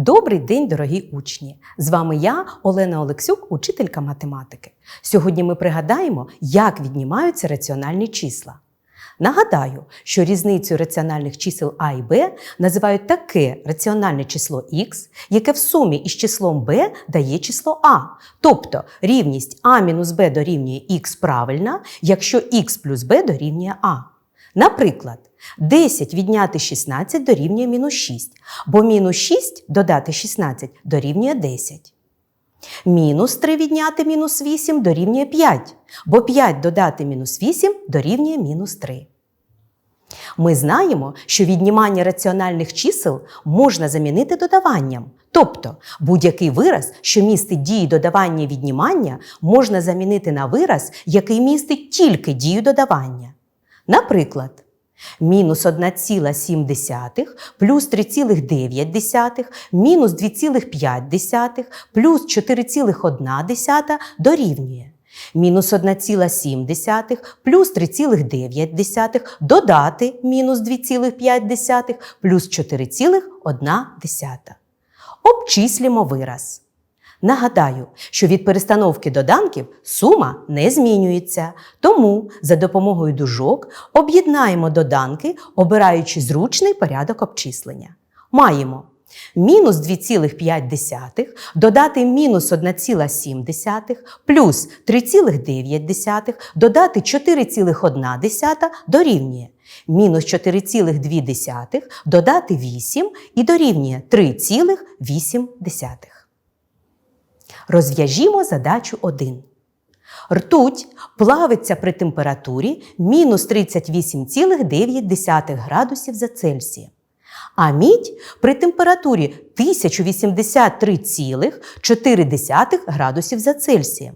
Добрий день, дорогі учні! З вами я, Олена Олексюк, учителька математики. Сьогодні ми пригадаємо, як віднімаються раціональні числа. Нагадаю, що різницю раціональних чисел А і Б називають таке раціональне число х, яке в сумі із числом b дає число А. Тобто рівність А мінус Б дорівнює х правильна, якщо х плюс b дорівнює А. Наприклад, 10 відняти 16 дорівнює мінус 6, бо мінус 6 додати 16 дорівнює 10. Мінус 3 відняти мінус 8 дорівнює 5, бо 5 додати мінус 8 дорівнює мінус 3. Ми знаємо, що віднімання раціональних чисел можна замінити додаванням. Тобто будь-який вираз, що містить дії додавання віднімання, можна замінити на вираз, який містить тільки дію додавання. Наприклад, мінус 1,7 плюс 3,9 мінус 2,5 плюс 4,1 дорівнює. Мінус 1,7 плюс 3,9 додати мінус 2,5 плюс 4,1. Обчислімо вираз. Нагадаю, що від перестановки доданків сума не змінюється, тому за допомогою дужок об'єднаємо доданки, обираючи зручний порядок обчислення. Маємо мінус 2,5 додати мінус 1,7 плюс 3,9 додати 4,1 дорівнює мінус 4,2 додати 8 і дорівнює 3,8. Розв'яжімо задачу 1. Ртуть плавиться при температурі мінус 38,9 градусів за Цельсієм. А мідь при температурі 1083,4 градусів за Цельсієм.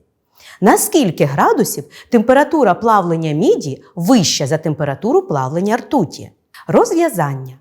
На скільки градусів температура плавлення міді вища за температуру плавлення ртуті? Розв'язання.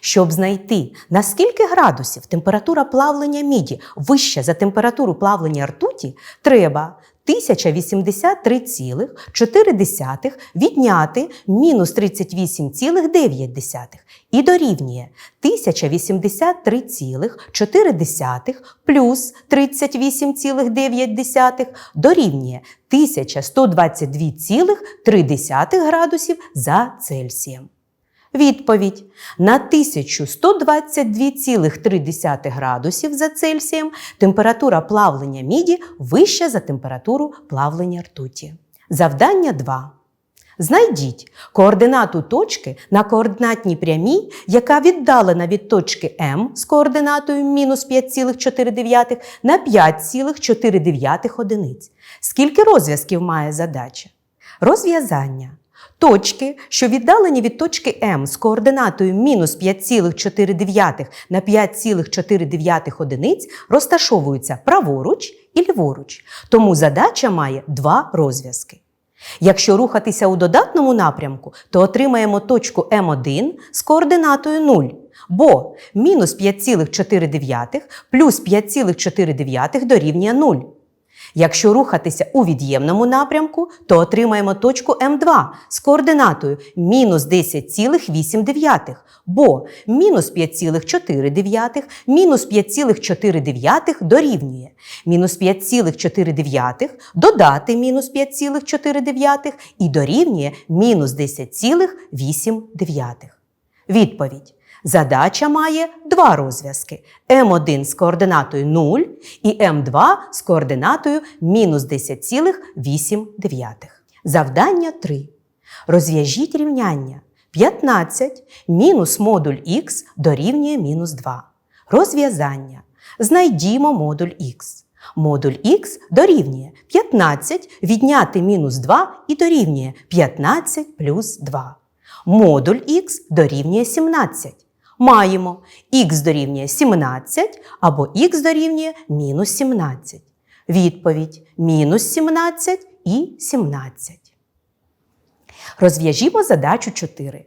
Щоб знайти, на скільки градусів температура плавлення міді вища за температуру плавлення ртуті, треба 1083,4 відняти мінус 38,9 і дорівнює 1083,4 плюс 38,9 дорівнює 1122,3 градусів за Цельсієм. Відповідь на 1122,3 градусів за Цельсієм температура плавлення міді вища за температуру плавлення ртуті. Завдання 2. Знайдіть координату точки на координатній прямій, яка віддалена від точки М з координатою мінус 5,4 на 5,4 одиниць. Скільки розв'язків має задача? Розв'язання. Точки, що віддалені від точки М з координатою мінус 5,4 на 5,4 одиниць, розташовуються праворуч і ліворуч. Тому задача має два розв'язки. Якщо рухатися у додатному напрямку, то отримаємо точку М1 з координатою 0, бо мінус 5,4 плюс 5,4 дорівнює 0. Якщо рухатися у від'ємному напрямку, то отримаємо точку М2 з координатою мінус 10,8, бо мінус 5,4 мінус 5,4 дорівнює мінус 5,4 додати мінус 5,4 і дорівнює мінус 10,8. Відповідь. Задача має два розв'язки М1 з координатою 0 і М2 з координатою мінус 10,8. Завдання 3. Розв'яжіть рівняння 15 мінус модуль х дорівнює мінус 2. Розв'язання. Знайдімо модуль х. Модуль х дорівнює 15 відняти мінус 2 і дорівнює 15 плюс 2. Модуль х дорівнює 17 маємо х дорівнює 17 або х дорівнює мінус 17. Відповідь мінус 17 і 17. Розв'яжімо задачу 4.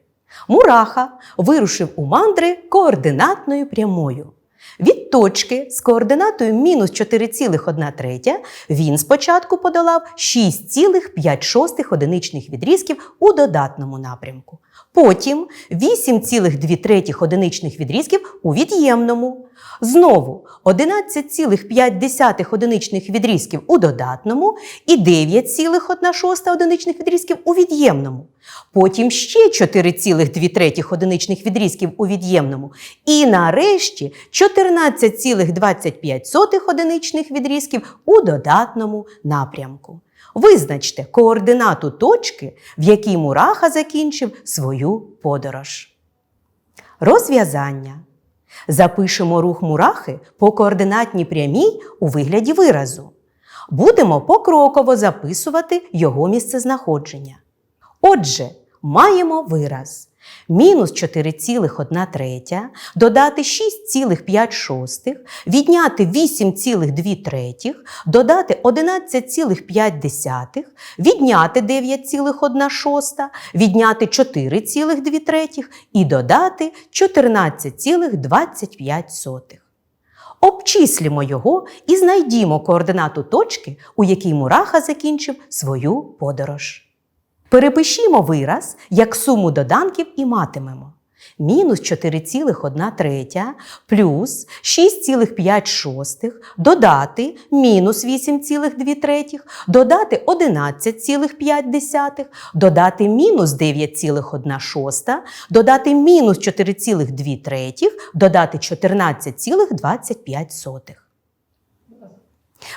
Мураха вирушив у мандри координатною прямою. Від точки з координатою мінус 4,1 він спочатку подолав 6,5 одиничних відрізків у додатному напрямку. Потім 8,2 одиничних відрізків у від'ємному. Знову 11,5 одиничних відрізків у додатному і 9,1 одиничних відрізків у від'ємному. Потім ще 4,2 одиничних відрізків у від'ємному. І нарешті 14,25 одиничних відрізків у додатному напрямку. Визначте координату точки, в якій мураха закінчив свою подорож. Розв'язання. Запишемо рух мурахи по координатній прямій у вигляді виразу. Будемо покроково записувати його місцезнаходження. Отже, маємо вираз. Мінус 4,1 третя, додати 6,5 відняти 8,2 третіх, додати 11,5, відняти 9,1 шоста, відняти 4,2 третіх і додати 14,25. Обчислімо його і знайдімо координату точки, у якій мураха закінчив свою подорож. Перепишімо вираз як суму доданків і матимемо. Мінус 4,1 третя плюс 6,5 додати мінус 8,2 третіх, додати 11,5, додати мінус 9,1 шоста, додати мінус 4,2 третіх, додати 14,25.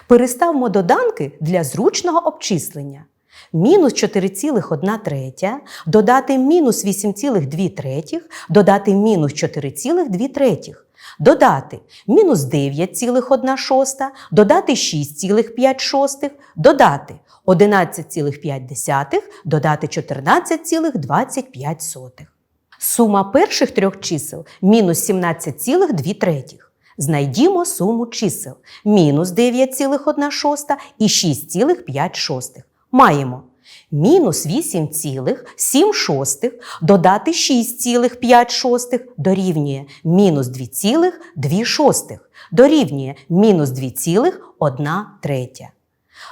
Переставмо доданки для зручного обчислення. Мінус 4,1 третя, додати мінус 8,2 третіх, додати мінус 4,2 третіх, додати мінус 9,1 шоста, додати 6,5 шостих, додати 11,5, додати 14,25. Сума перших трьох чисел мінус 17,2 третіх. Знайдімо суму чисел мінус 9,1 шоста і 6,5 шостих. Маємо мінус 8,7 додати 6,5 дорівнює мінус 2,2 дорівнює мінус 2,1 третя.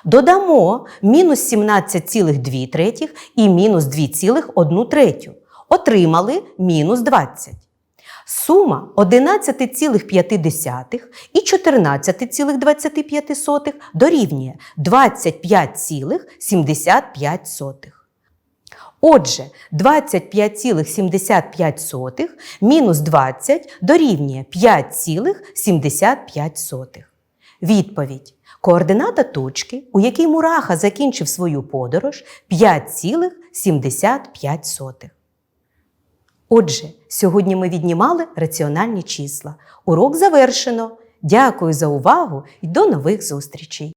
Додамо мінус 17,2 і мінус 2,1 третю. Отримали мінус 20. Сума 11,5 і 14,25 дорівнює 25,75. Отже, 25,75 мінус 20 дорівнює 5,75. Відповідь. Координата точки, у якій мураха закінчив свою подорож 5,75. Отже, сьогодні ми віднімали раціональні числа. Урок завершено. Дякую за увагу і до нових зустрічей!